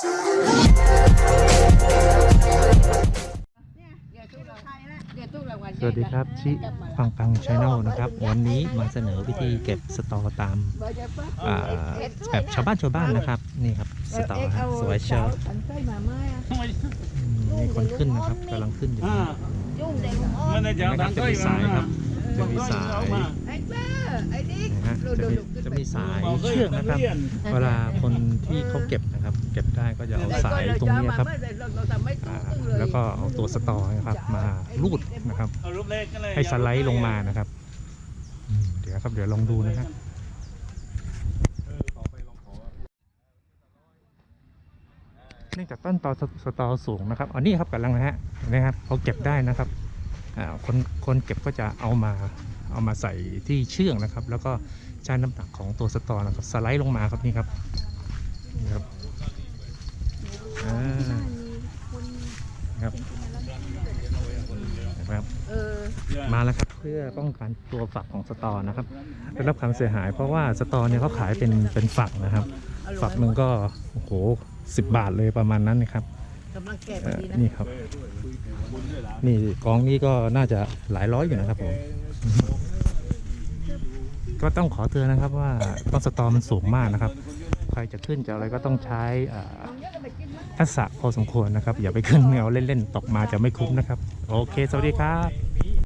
สวัสดีครับชิปังปังชาแนลนะครับ วันนี้มาเสนอวิธีเก็บสตอตามอ่าแบบชาวบ้านชาวบ้านนะครับ นี่ครับสตอฮะสวยเชียวอืมมีคนขึ้นนะครับกำลังขึ้นอยู่อ่านะมันจะครับจะมีสายครับจะมีสายมา นะฮะจะมีจะมีสายเชือกนะครับ เวลาคนที่เขาเก็บนะครับ เก็บได้ก็จะเอาสายตรงนี้ครับอ่าแล้วก็เอาตัวสตอนะครับ มาลูดนะครับ เอารูปเล็กกันเลยให้สไลด์ลงมานะครับอืมเดี๋ยวครับเดี๋ยวลองดูนะครับเนื่องจากต้นตอสสตอสูงนะครับ อันนี้ครับกำลังนะฮะเห็นะครับเขาเก็บได้นะครับอ่าคนคนเก็บก็จะเอามา เอามาใส่ที่เชือกนะครับ แล้วก็ใช้น้ำหนักของตัวสตอนะครับ สไลด์ลงมาครับนี่ครับนี่ครับอ่าครับนะครับมาแล้วครับเพื่อป้องกันตัวฝักของสตอนะครับได้รับความเสียหาย เพราะว่าสตอเนี่ยเขาขายเป็นเป็นฝักนะครับ ฝักหนึ่งก็โอ้โหสิบบาทเลยประมาณนั้นนะครับกำลังแก่พเอ่ออดีนะนี่ครับ นี่กองนี้ก็น่าจะหลายร้อยอยู่นะครับผม ก็ต้องขอเตือนนะครับว่าต้นสตอมันสูงมากนะครับ ใครจะขึ้นจะอะไรก็ต้องใช้ทักษะพอสมควรนะครับ อย่าไปขึ้นเงาเล่นๆตกมาจะไม่คุ้มนะครับ โอเค สวัสดีครับ